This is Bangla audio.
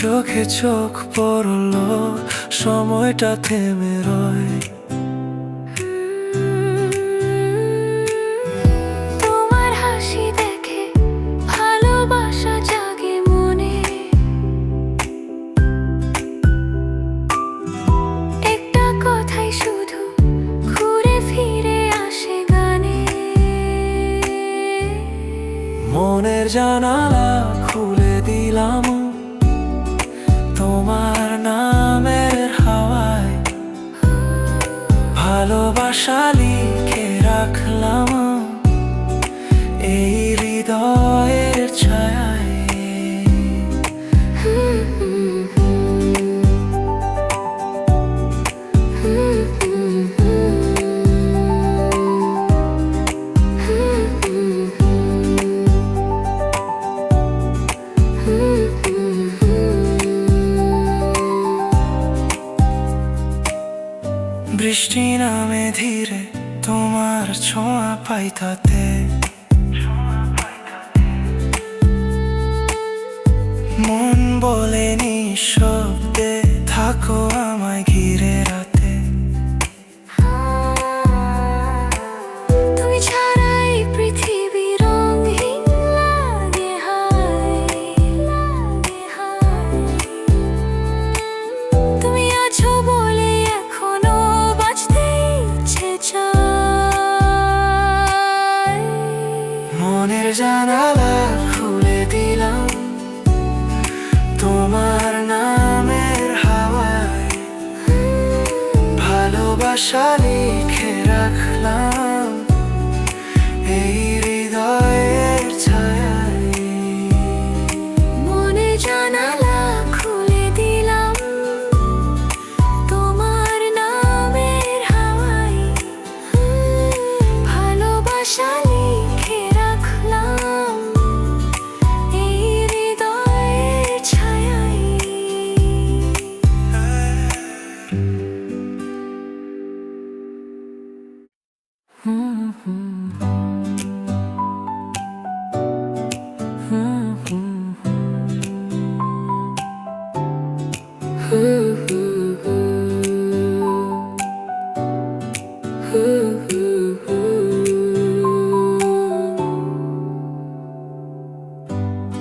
চোখে চোখ পড়ল সময়টা থেমে রয়। তোমার হাসি দেখে ভালোবাসা জাগে মনে। একটা কথাই শুধু ঘুরে ফিরে আসে গানে। মনের জানালা ভালোবাসা লিখে রাখলাম। এই বৃষ্টি নামে ধীরে তোমার ছোঁয়া পাই তাতে। মন বলে নিঃশব্দে ভালোবাসা লিখে রাখলাম এই হৃদয়ের ছায় মনে খুলে দিলাম তোমার নামের ভালোবাসা